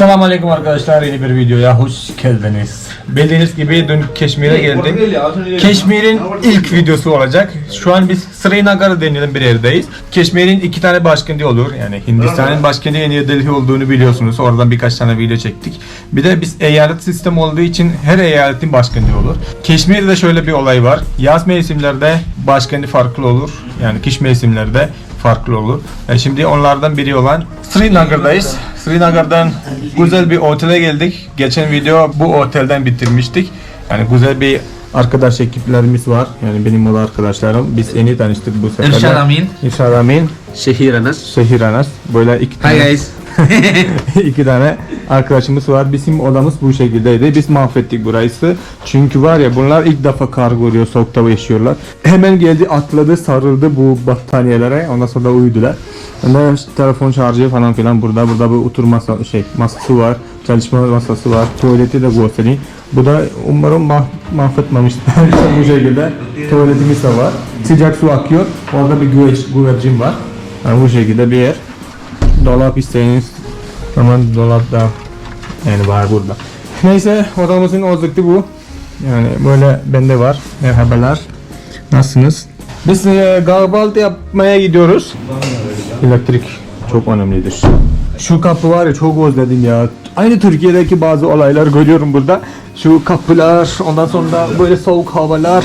Selam aleyküm arkadaşlar yeni bir videoya hoş geldiniz. Bildiğiniz gibi dün Keşmir'e geldik. Keşmir'in ilk videosu olacak. Şu an biz Srinagar denilen bir yerdeyiz. Keşmir'in iki tane başkenti olur. Yani Hindistan'ın başkenti New Delhi olduğunu biliyorsunuz. Oradan birkaç tane video çektik. Bir de biz eyalet sistem olduğu için her eyaletin başkenti olur. Keşmir'de şöyle bir olay var. Yaz mevsimlerde başkenti farklı olur. Yani kış mevsimlerde farklı olur. E şimdi onlardan biri olan Srinagar'dayız. Srinagar'dan güzel bir otele geldik. Geçen video bu otelden bitirmiştik. Yani güzel bir arkadaş ekiplerimiz var. Yani benim o da arkadaşlarım. Biz yeni tanıştık bu sefer. Irshad Amin. İrşad Amin. Şehir Anas. Şehir Anas. Böyle iki Hi tane, guys. iki tane arkadaşımız var. Bizim odamız bu şekildeydi. Biz mahvettik burayısı. Çünkü var ya bunlar ilk defa kar görüyor, soğukta yaşıyorlar. Hemen geldi, atladı, sarıldı bu battaniyelere. Ondan sonra uyudular. Ondan telefon şarjı falan filan burada. Burada bir oturma şey masası var. Çalışma masası var. Tuvaleti de göstereyim. Bu da umarım mah mahvetmemiştir. bu şekilde tuvaletimiz de var. Sıcak su akıyor. Orada bir güveç, güvercin var. Yani bu şekilde bir yer. Dolap isteyiniz zaman dolap da yani var burada. Neyse odamızın özlükti bu. Yani böyle bende var. Merhabalar. Nasılsınız? Biz e, kahvaltı yapmaya gidiyoruz. Elektrik çok önemlidir. Şu kapı var ya çok özledim ya. Aynı Türkiye'deki bazı olaylar görüyorum burada. Şu kapılar, ondan sonra böyle soğuk havalar,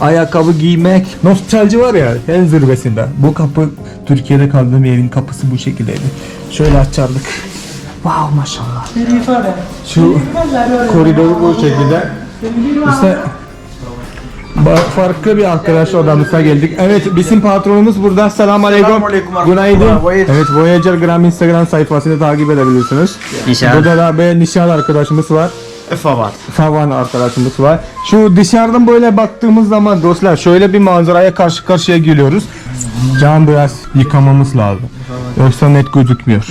ayakkabı giymek. Nostalji var ya en zirvesinde. Bu kapı Türkiye'de kaldığım evin kapısı bu şekildeydi. Şöyle açardık. Wow maşallah. Şu koridoru bu şekilde. İşte farklı bir arkadaş odamıza geldik. Evet bizim patronumuz burada. Selamun aleyküm. Günaydın. Evet Voyager Gram Instagram sayfasını takip edebilirsiniz. Nişan. Burada da bir nişan arkadaşımız var. Efa var. Favan arkadaşımız var. Şu dışarıdan böyle baktığımız zaman dostlar şöyle bir manzaraya karşı karşıya geliyoruz. Cam biraz yıkamamız lazım. Yoksa net gözükmüyor.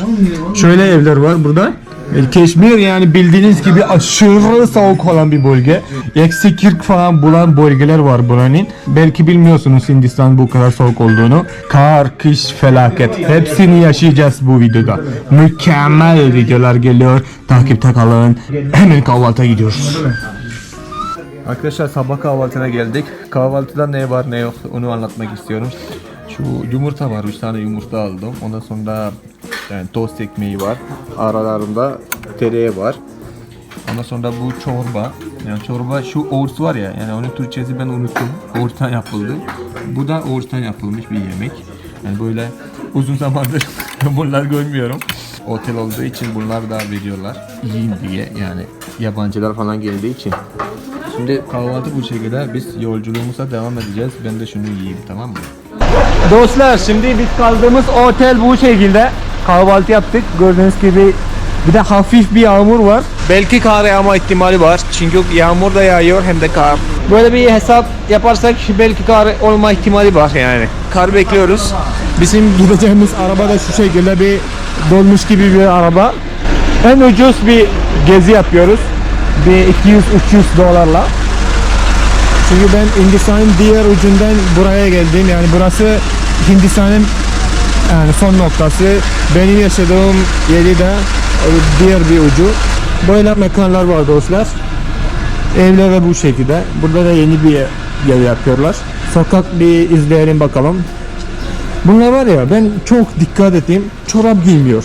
Şöyle evler var burada. E, Keşmir yani bildiğiniz gibi aşırı soğuk olan bir bölge. Eksi 40 falan bulan bölgeler var buranın. Belki bilmiyorsunuz Hindistan bu kadar soğuk olduğunu. Kar, kış, felaket. Hepsini yaşayacağız bu videoda. Mükemmel videolar geliyor. Takipte kalın. Hemen kahvaltıya gidiyoruz. Arkadaşlar sabah kahvaltına geldik. Kahvaltıda ne var ne yok onu anlatmak istiyorum. Şu yumurta var. 3 tane yumurta aldım. Ondan sonra yani tost ekmeği var. Aralarında tereyağı var. Ondan sonra bu çorba. Yani çorba şu oğurs var ya. Yani onun Türkçesi ben unuttum. Oğurtan yapıldı. Bu da oğurtan yapılmış bir yemek. Yani böyle uzun zamandır bunlar görmüyorum. Otel olduğu için bunlar da veriyorlar. Yiyin diye yani yabancılar falan geldiği için. Şimdi kahvaltı bu şekilde. Biz yolculuğumuza devam edeceğiz. Ben de şunu yiyeyim tamam mı? Dostlar şimdi biz kaldığımız otel bu şekilde. Kahvaltı yaptık. Gördüğünüz gibi bir de hafif bir yağmur var. Belki kar yağma ihtimali var. Çünkü yağmur da yağıyor hem de kar. Böyle bir hesap yaparsak belki kar olma ihtimali var yani. Kar bekliyoruz. Bizim gideceğimiz araba da şu şekilde bir dolmuş gibi bir araba. En ucuz bir gezi yapıyoruz. Bir 200-300 dolarla. Çünkü ben Hindistan'ın diğer ucundan buraya geldim. Yani burası Hindistan'ın yani son noktası. Benim yaşadığım yeri de e, diğer bir ucu. Böyle mekanlar var dostlar. Evler de bu şekilde. Burada da yeni bir yer yapıyorlar. Sokak bir izleyelim bakalım. Bunlar var ya ben çok dikkat ettim. Çorap giymiyor.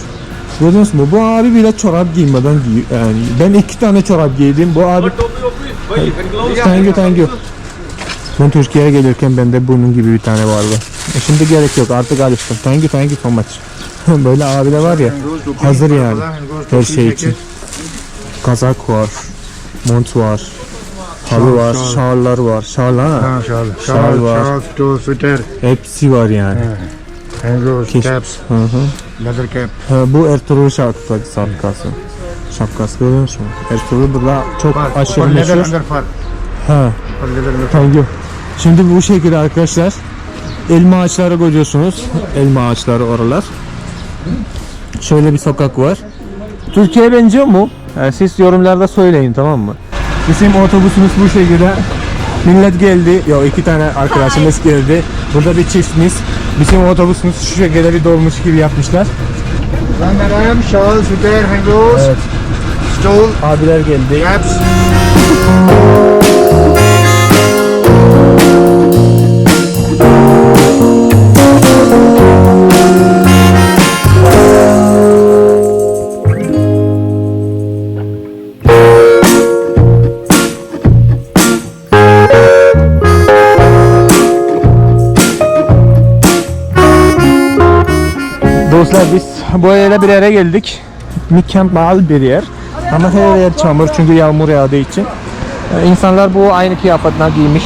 Gördünüz mü? Bu abi bile çorap giymeden giyiyor. Yani ben iki tane çorap giydim. Bu abi Thank you, thank you. Ben Türkiye'ye gelirken bende bunun gibi bir tane vardı. E şimdi gerek yok artık alıştım. Thank you, thank you so much. Böyle abiler var ya hazır yani her şey için. Kazak var, mont var, halı var, şallar var. Şal ha. Şal. Şal var. Hepsi var yani. hangoes, Keş- caps, leather cap. Bu Ertuğrul şapkası. şapkası. Görüyor musun? Ertuğrul burada çok aşırı meşhur. Ha. Thank you. Şimdi bu şekilde arkadaşlar elma ağaçları görüyorsunuz. Elma ağaçları oralar. Şöyle bir sokak var. Türkiye'ye benziyor mu? Yani siz yorumlarda söyleyin tamam mı? Bizim otobüsümüz bu şekilde. Millet geldi. Yok iki tane arkadaşımız geldi. Burada bir çiftimiz. Bizim otobüsümüz şu şekilde bir dolmuş gibi yapmışlar. Ramaram, shawl, sweater, mangoes, Evet. stole, Abiler geldi. caps. Böyle bir yere geldik. Mükemmel bir yer. Ama her yer çamur çünkü yağmur yağdığı için. Ee, İnsanlar bu aynı kıyafetler giymiş.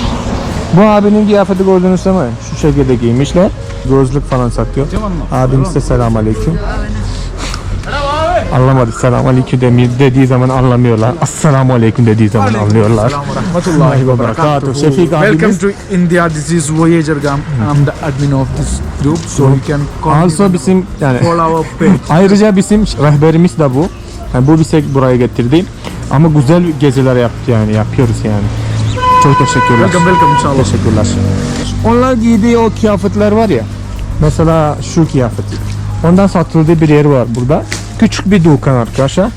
Bu abinin kıyafeti gördünüz mi? Şu şekilde giymişler. Gözlük falan satıyor. Abim size selam aleyküm. Anlamadı selam aleyküm demi- dediği zaman anlamıyorlar. Assalamu aleyküm dediği zaman anlıyorlar. Rahmatullahi ve berekatuhu. Şefik Welcome to India. This is Voyager Gam. I'm the admin of this group, so you can call also bizim yani follow our page. Ayrıca bizim rehberimiz de bu. Yani bu bize buraya getirdi. Ama güzel geziler yaptı yani yapıyoruz yani. Çok teşekkürler. Welcome, welcome, inshallah. Teşekkürler. Onlar giydiği o kıyafetler var ya. Mesela şu kıyafeti. Ondan satıldığı bir yer var burada. Küçük bir dükkan arkadaşlar.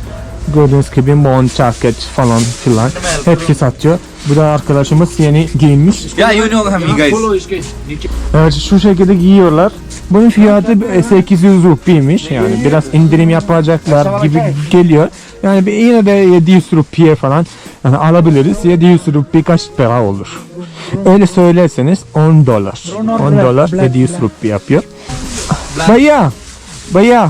Gördüğünüz gibi mont, ceket falan filan. Hepsi satıyor. Bu da arkadaşımız yeni giyinmiş. Yeah, you know him, guys. Evet şu şekilde giyiyorlar. Bunun fiyatı 800 rupiymiş yani biraz indirim yapacaklar gibi geliyor. Yani bir- yine de 700 rupiye falan yani alabiliriz. 700 rupi kaç para olur? Öyle söylerseniz 10 dolar. 10 dolar 700 rupi yapıyor. भैया भैया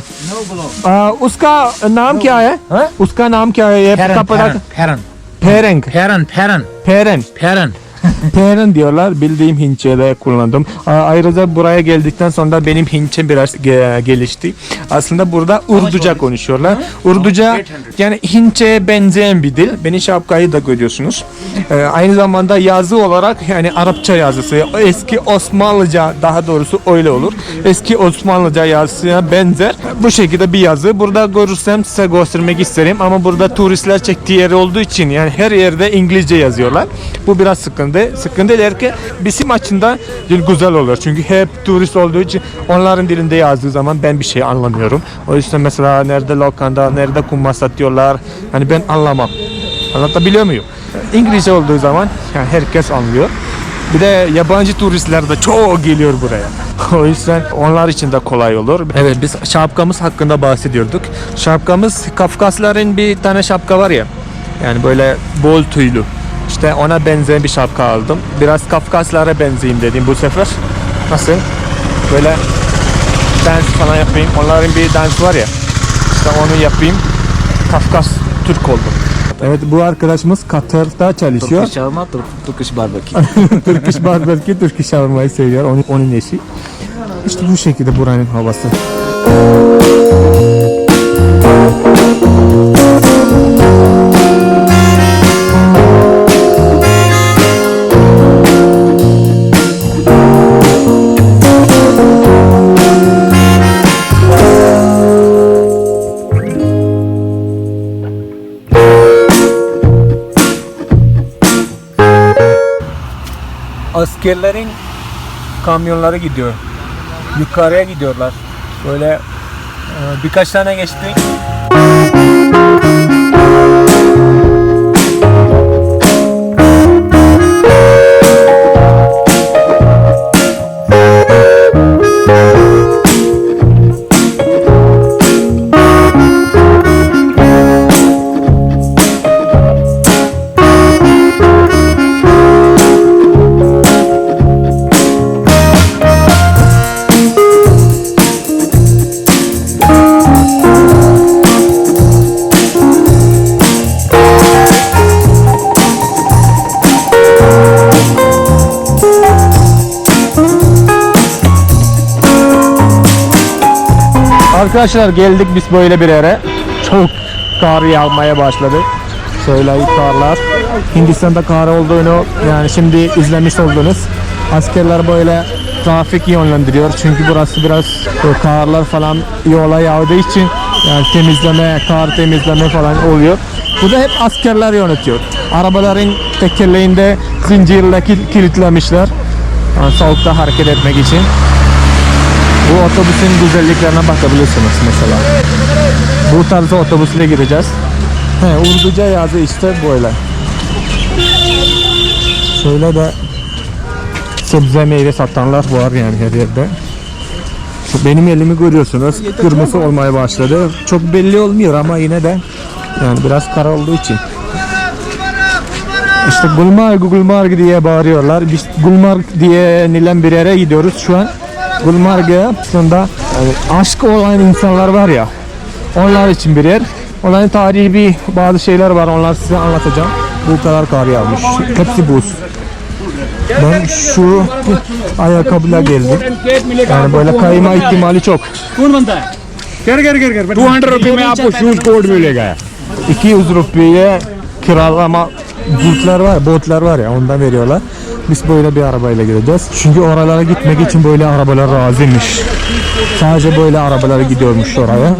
उसका नाम क्या है? हा? उसका नाम क्या है? ये फेरन, पता फेरन फेरन। फेरन फेरन। फेरन फेरन। Peren diyorlar. Bildiğim Hintçe'de kullandım. Ayrıca buraya geldikten sonra benim Hintçe biraz ge- gelişti. Aslında burada Urduca konuşuyorlar. Urduca yani Hintçe'ye benzeyen bir dil. Beni şapkayı da görüyorsunuz. Ee, aynı zamanda yazı olarak yani Arapça yazısı. Eski Osmanlıca daha doğrusu öyle olur. Eski Osmanlıca yazısına benzer. Bu şekilde bir yazı. Burada görürsem size göstermek isterim ama burada turistler çektiği yer olduğu için yani her yerde İngilizce yazıyorlar. Bu biraz sıkıntı. Sıkıntı derken bizim açımdan dil güzel olur. Çünkü hep turist olduğu için onların dilinde yazdığı zaman ben bir şey anlamıyorum. O yüzden mesela nerede lokanda, nerede kumma satıyorlar. Hani ben anlamam. Anlatabiliyor muyum? İngilizce olduğu zaman yani herkes anlıyor. Bir de yabancı turistler de çok geliyor buraya. O yüzden onlar için de kolay olur. Evet biz şapkamız hakkında bahsediyorduk. Şapkamız Kafkasların bir tane şapka var ya. Yani böyle bol tüylü. İşte ona benzeyen bir şapka aldım. Biraz Kafkaslara benzeyeyim dedim bu sefer. Nasıl? Böyle dans falan yapayım. Onların bir dans var ya. İşte onu yapayım. Kafkas Türk oldum. Evet bu arkadaşımız Katar'da çalışıyor. Turkish shawarma, Tur- Turkish barbecue. Turkish barbecue, Turkish shawarmayı seviyor. Onun, onun eşi. İşte bu şekilde buranın havası. Askerlerin kamyonları gidiyor. Yukarıya gidiyorlar. Böyle e, birkaç tane geçti. Arkadaşlar geldik biz böyle bir yere. Çok kar yağmaya başladı. Şöyle karlar. Hindistan'da kar olduğunu yani şimdi izlemiş oldunuz. Askerler böyle trafik yönlendiriyor. Çünkü burası biraz e, karlar falan yola yağdığı için yani temizleme, kar temizleme falan oluyor. Bu da hep askerler yönetiyor. Arabaların tekerleğinde zincirle kil- kilitlemişler. Yani soğukta hareket etmek için. Bu otobüsün güzelliklerine bakabilirsiniz mesela. Bu tarz otobüsle gideceğiz. He, Urduca yazı işte böyle. Şöyle de sebze meyve satanlar var yani her yerde. Şu Benim elimi görüyorsunuz. Kırmızı olmaya başladı. Çok belli olmuyor ama yine de yani biraz kara olduğu için. İşte Gulmarg Gulmarg diye bağırıyorlar. Biz Gulmarg diye nilen bir yere gidiyoruz şu an. Gulmarg'a aslında yani aşk olan insanlar var ya onlar için bir yer. Onların tarihi bir bazı şeyler var. Onlar size anlatacağım. Bu kadar kar yağmış. Hepsi buz. Ben şu ayakkabıyla geldim. Yani böyle kayma ihtimali çok. 200 रुपये में आपको shoes code मिलेगा 200 rupiye kiralama bultlar var, botlar var ya ondan veriyorlar. Biz böyle bir arabayla gideceğiz. Çünkü oralara gitmek için böyle arabalar razıymış. Sadece böyle arabalar gidiyormuş oraya.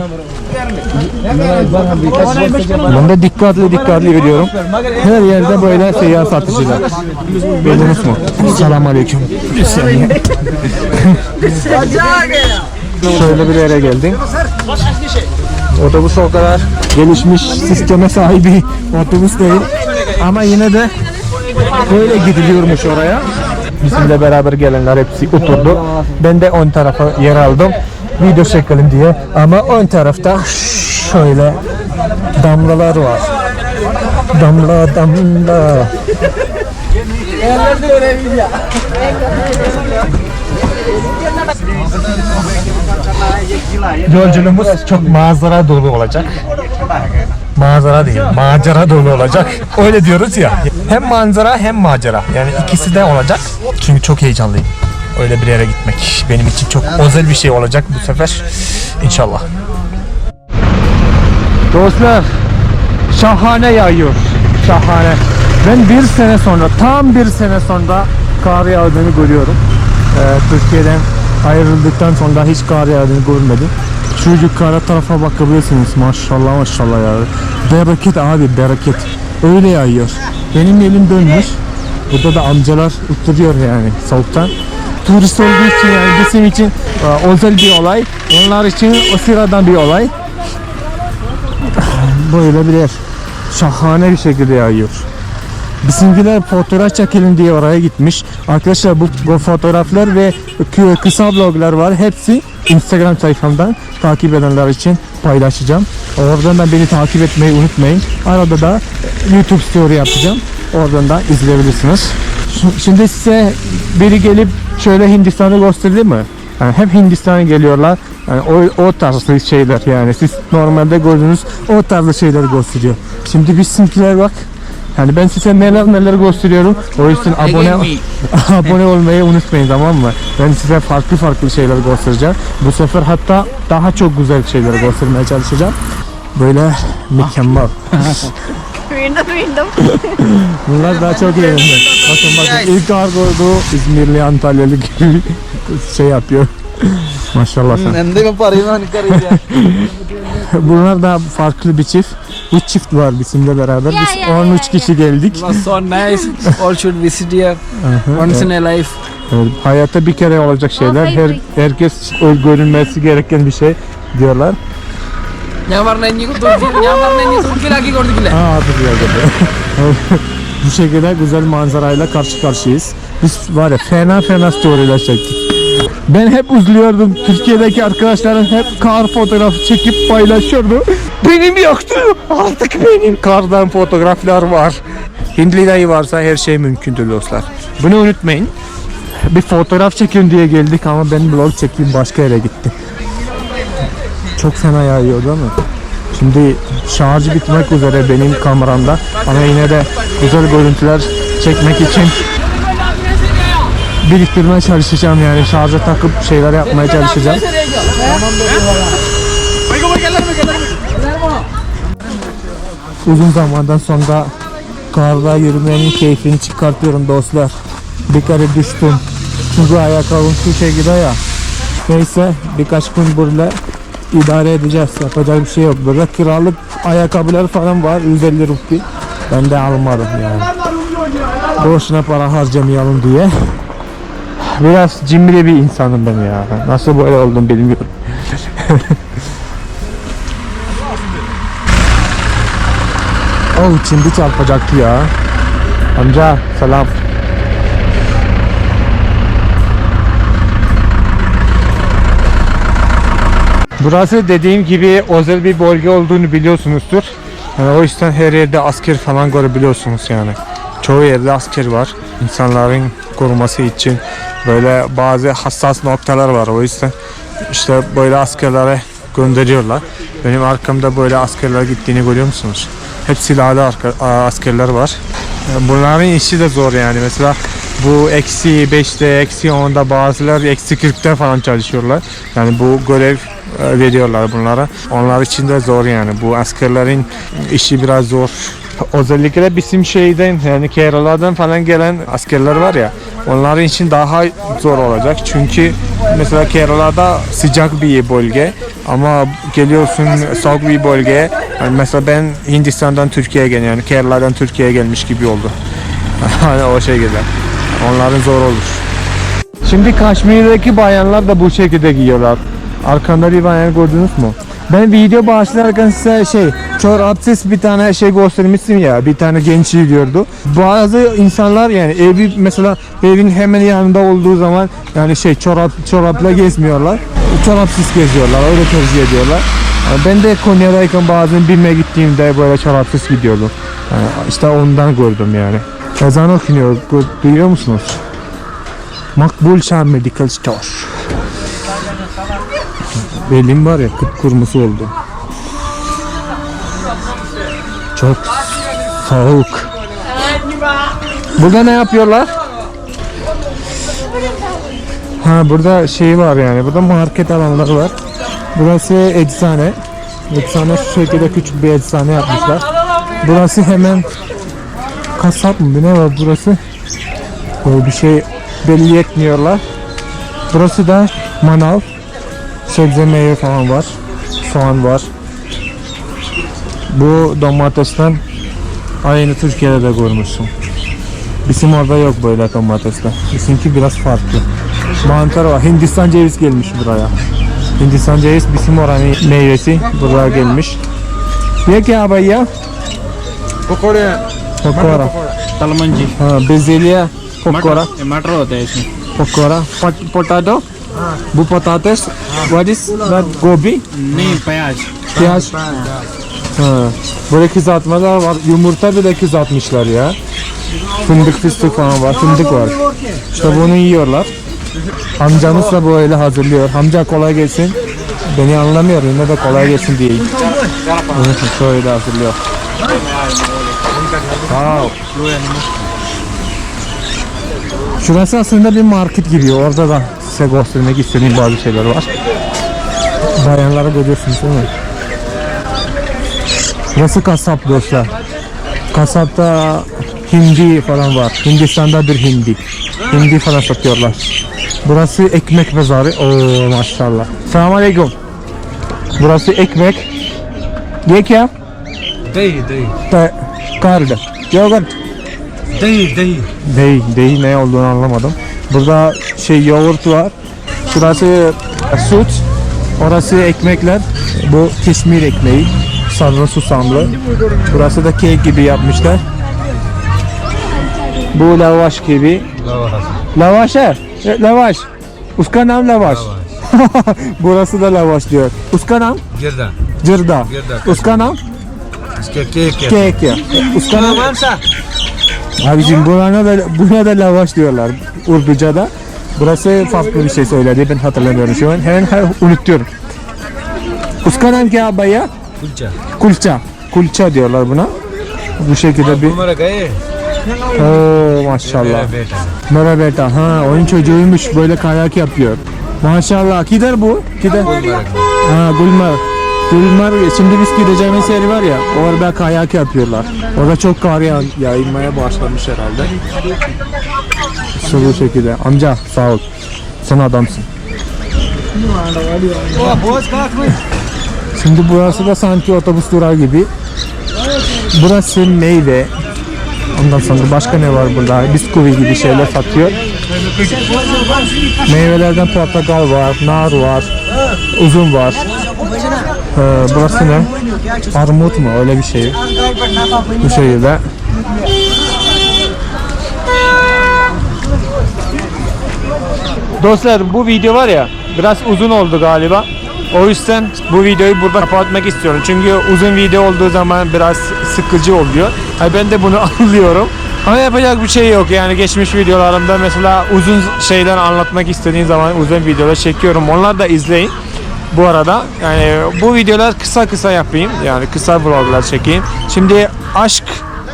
Ben de dikkatli dikkatli gidiyorum. Her yerde böyle seyyar satıcılar. Bildiniz mi? Selamun Aleyküm. Şöyle bir yere geldim. Otobüs o kadar gelişmiş sisteme sahibi otobüs değil. Ama yine de böyle gidiliyormuş oraya. Bizimle beraber gelenler hepsi oturdu. Ben de ön tarafa yer aldım. Video çekelim diye. Ama ön tarafta şöyle damlalar var. Damla damla. Yolculuğumuz çok manzara dolu olacak. Manzara değil, macera dolu olacak. Öyle diyoruz ya. Hem manzara hem macera. Yani ikisi de olacak. Çünkü çok heyecanlıyım. Öyle bir yere gitmek benim için çok özel bir şey olacak bu sefer. İnşallah. Dostlar, şahane yağıyor. Şahane. Ben bir sene sonra, tam bir sene sonra kar yağdığını görüyorum. Ee, Türkiye'den ayrıldıktan sonra hiç kar yağdığını görmedim. Şu yukarı tarafa bakabilirsiniz. Maşallah maşallah ya. Bereket abi bereket. Öyle yağıyor. Benim elim dönmüş. Burada da amcalar oturuyor yani soğuktan. Turist olduğu için yani bizim için e, özel bir olay. Onlar için o sıradan bir olay. Böyle bir yer. Şahane bir şekilde yağıyor. Bizimkiler fotoğraf çekelim diye oraya gitmiş. Arkadaşlar bu, bu fotoğraflar ve kı- kısa vloglar var. Hepsi Instagram sayfamdan takip edenler için paylaşacağım. Oradan da beni takip etmeyi unutmayın. Arada da YouTube story yapacağım. Oradan da izleyebilirsiniz. Şimdi size biri gelip şöyle Hindistan'ı gösterdi mi? Yani hep Hindistan'a geliyorlar. Yani o, o tarz şeyler yani siz normalde gördüğünüz o tarz şeyler gösteriyor. Şimdi bizimkiler bak yani ben size neler neler gösteriyorum. O yüzden abone abone olmayı unutmayın tamam mı? Ben size farklı farklı şeyler göstereceğim. Bu sefer hatta daha çok güzel şeyler göstermeye çalışacağım. Böyle mükemmel. Bunlar daha çok iyi. Bakın bakın ilk kargodu İzmirli Antalyalı gibi şey yapıyor. Maşallah sen. Bunlar da farklı bir çift. 3 çift var bizimle beraber. Biz yeah, yeah, 13 yeah, kişi yeah. geldik. It was so nice. All should visit here. Once in a life. Evet, hayata bir kere olacak şeyler. Her, herkes görünmesi gereken bir şey diyorlar. Yağmurla en iyi kurdu. Yağmurla en iyi kurdu. Lagi kurdu bile. Ha, artık geldi. Bu şekilde güzel manzarayla karşı karşıyayız. Biz var ya fena fena storyler çektik. Ben hep üzülüyordum. Türkiye'deki arkadaşlarım hep kar fotoğrafı çekip paylaşıyordu. Benim yoktu. Artık benim kardan fotoğraflar var. Hindli dayı varsa her şey mümkündür dostlar. Bunu unutmayın. Bir fotoğraf çekin diye geldik ama ben vlog çekeyim başka yere gitti. Çok fena yağıyor değil mi? Şimdi şarjı bitmek üzere benim kameramda ama yine de güzel görüntüler çekmek için biriktirmeye çalışacağım yani şarja takıp şeyler yapmaya çalışacağım. Uzun zamandan sonra karda yürümenin keyfini çıkartıyorum dostlar. Bir kere düştüm. Çünkü ayakkabım şu şekilde ya. Neyse birkaç gün burada idare edeceğiz. Yapacak bir şey yok. Burada kiralık ayakkabılar falan var. 150 rupi. Ben de almadım yani. Boşuna para harcamayalım diye. Biraz cimri bir insanım ben ya. Nasıl böyle oldum bilmiyorum. oh şimdi çarpacaktı ya. Amca selam. Burası dediğim gibi özel bir bölge olduğunu biliyorsunuzdur. Yani o yüzden her yerde asker falan görebiliyorsunuz yani. Çoğu yerde asker var. İnsanların koruması için böyle bazı hassas noktalar var. O yüzden işte böyle askerlere gönderiyorlar. Benim arkamda böyle askerler gittiğini görüyor musunuz? Hep silahlı askerler var. E, Bunların işi de zor yani. Mesela bu eksi 5'te, eksi 10'da bazıları eksi 40'ta falan çalışıyorlar. Yani bu görev e, veriyorlar bunlara. Onlar için de zor yani. Bu askerlerin işi biraz zor. Özellikle bizim şeyden yani Kerala'dan falan gelen askerler var ya onların için daha zor olacak. Çünkü mesela Kerala'da sıcak bir bölge ama geliyorsun soğuk bir bölgeye. Yani mesela ben Hindistan'dan Türkiye'ye gel yani Kerala'dan Türkiye'ye gelmiş gibi oldu. hani o şekilde. Onların zor olur. Şimdi Kaşmir'deki bayanlar da bu şekilde giyiyorlar. Arkanda bir bayan gördünüz mü? Ben video başlarken size şey çorapsız bir tane şey göstermiştim ya bir tane genç giyiyordu. Bazı insanlar yani evi mesela evin hemen yanında olduğu zaman yani şey çorap çorapla gezmiyorlar. Çorapsız geziyorlar öyle tercih ediyorlar. Yani ben de Konya'dayken bazen BİM'e gittiğimde böyle çorapsız gidiyordum. Yani işte ondan gördüm yani. Ezan okunuyor duyuyor musunuz? Makbul Şah Medical Store. Belim var ya kıpkırmızı oldu. Çok soğuk. Burada ne yapıyorlar? Ha burada şey var yani. Burada market alanları var. Burası eczane. Eczane şu şekilde küçük bir eczane yapmışlar. Burası hemen kasap mı? Ne var burası? Böyle bir şey belli etmiyorlar. Burası da manav sebze meyve falan var. Soğan var. Bu domatesten aynı Türkiye'de de görmüşsün. Bizim orada yok böyle domatesler. Bizimki biraz farklı. Mantar var. Hindistan ceviz gelmiş buraya. Hindistan ceviz bizim oranın meyvesi buraya gelmiş. Ye ki abi ya? Pokora. Pokora. Talmanci. Ha, bezelye. Pokora. Matro. Matro. Pokora. Potato. Bu patates. What is that? Gobi? Neyin? Peyaz. Piyaz. Ha. Böyle kızartmalar var. Yumurta bile kızartmışlar ya. Fındık fıstık falan var. Fındık var. İşte bunu yiyorlar. Amcamız da böyle hazırlıyor. Amca kolay gelsin. Beni anlamıyor. Yine de kolay gelsin diye. Şöyle hazırlıyor. Wow. Şurası aslında bir market gibi. Orada da size göstermek istediğim bazı şeyler var. Bayanları görüyorsunuz değil mi? Burası kasap dostlar. Kasapta hindi falan var. Hindistan'da bir hindi. Hindi falan satıyorlar. Burası ekmek pazarı. Oo maşallah. Selamun aleyküm. Burası ekmek. Ye kya? Dahi. Ta kardı. Yoğurt. Dahi, dahi. Değil, değil ne olduğunu anlamadım. Burada şey yoğurt var. Şurası süt. Orası ekmekler. Bu keşmir ekmeği. Sarı susamlı. Burası da kek gibi yapmışlar. Bu lavaş gibi. Lavaş है lavaş. Uska nam lavaş. Burası da lavaş diyor. Uska nam Girda. cırda. Girda. Uska nam kek ya. kek. Uska nam. Abicim buna da, buna da lavaş diyorlar Urduca'da. Burası farklı bir şey söyledi. Ben hatırlamıyorum şu an. Hemen her unutuyorum. Uska nam kya abaya? Kulcha. Kulça. Kulça diyorlar buna. Bu şekilde bir... Oo maşallah. Mera beta. Ha oyun çocuğuymuş böyle kayak yapıyor. Maşallah. Gider bu. Gider. Ha Gulmar. Gulmar şimdi biz gideceğimiz yer var ya orada kayak yapıyorlar. Orada çok kar yağ, yağmaya başlamış herhalde. İşte bu şekilde. Amca sağ ol. Sen adamsın. Şimdi burası da sanki otobüs durağı gibi. Burası meyve. Ondan sonra başka ne var burada? Bisküvi gibi şeyler satıyor. Meyvelerden portakal var, nar var, uzun var. Ee, burası ne? Armut mu? Öyle bir şey. Bu şekilde. Dostlar bu video var ya biraz uzun oldu galiba. O yüzden bu videoyu burada kapatmak istiyorum. Çünkü uzun video olduğu zaman biraz sıkıcı oluyor. Ha, ben de bunu anlıyorum. Ama yapacak bir şey yok yani geçmiş videolarımda mesela uzun şeyler anlatmak istediğim zaman uzun videolar çekiyorum. Onlar da izleyin. Bu arada yani bu videolar kısa kısa yapayım. Yani kısa vloglar çekeyim. Şimdi aşk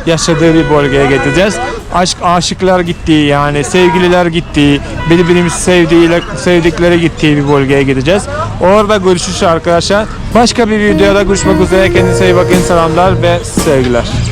yaşadığı bir bölgeye gideceğiz. Aşk aşıklar gittiği yani sevgililer gittiği, birbirimizi sevdiğiyle sevdikleri gittiği bir bölgeye gideceğiz. Orada görüşürüz arkadaşlar. Başka bir videoda görüşmek üzere. Kendinize iyi bakın. Selamlar ve sevgiler.